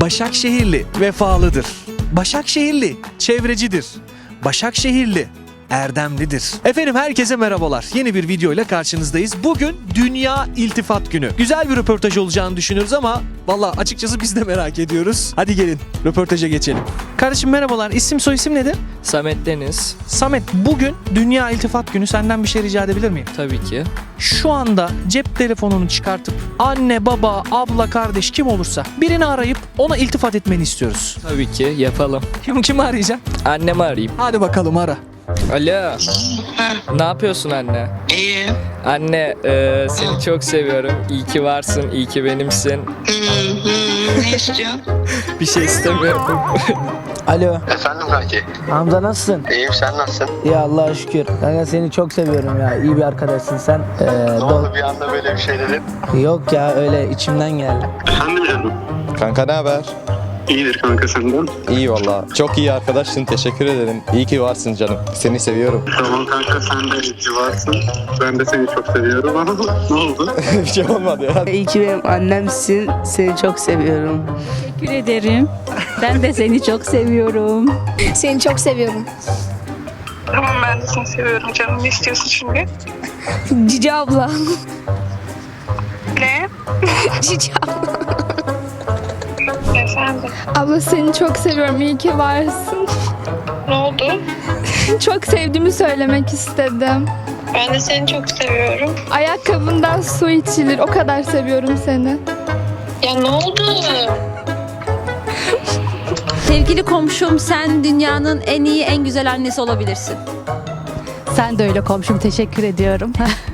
Başakşehirli vefalıdır. Başakşehirli çevrecidir. Başakşehirli erdemlidir. Efendim herkese merhabalar. Yeni bir video ile karşınızdayız. Bugün Dünya İltifat Günü. Güzel bir röportaj olacağını düşünüyoruz ama valla açıkçası biz de merak ediyoruz. Hadi gelin röportaja geçelim. Kardeşim merhabalar. İsim soy isim nedir? Samet Deniz Samet bugün Dünya İltifat Günü. Senden bir şey rica edebilir miyim? tabii ki. Şu anda cep telefonunu çıkartıp anne, baba, abla, kardeş kim olursa birini arayıp ona iltifat etmeni istiyoruz. Tabii ki yapalım. Kim kimi arayacağım? Annemi arayayım. Hadi bakalım ara. Alo. Ne yapıyorsun anne? İyi. Anne e, seni çok seviyorum. İyi ki varsın, iyi ki benimsin. Ne istiyorsun? Bir şey istemiyorum. Alo Efendim kanki. Hamza nasılsın? İyiyim sen nasılsın? İyi Allah'a şükür. Kanka seni çok seviyorum ya. İyi bir arkadaşsın sen. Ee, Ne do- oldu bir anda böyle bir şey dedin? Yok ya öyle içimden geldi. Efendim canım. Kanka ne haber? İyidir kanka senden. İyi valla. Çok iyi arkadaşsın. Teşekkür ederim. İyi ki varsın canım. Seni seviyorum. Tamam kanka sen de iyi ki varsın. Ben de seni çok seviyorum ama ne oldu? bir şey olmadı ya. İyi ki benim annemsin. Seni çok seviyorum. Teşekkür ederim. Ben de seni çok seviyorum. Seni çok seviyorum. Tamam ben de seni seviyorum canım. Ne istiyorsun şimdi? Cici abla. Ne? Cici abla. Efendim. Abla seni çok seviyorum. İyi ki varsın. Ne oldu? Çok sevdiğimi söylemek istedim. Ben de seni çok seviyorum. Ayakkabından su içilir. O kadar seviyorum seni. Ya ne oldu? Sevgili komşum sen dünyanın en iyi en güzel annesi olabilirsin. Sen de öyle komşum teşekkür ediyorum.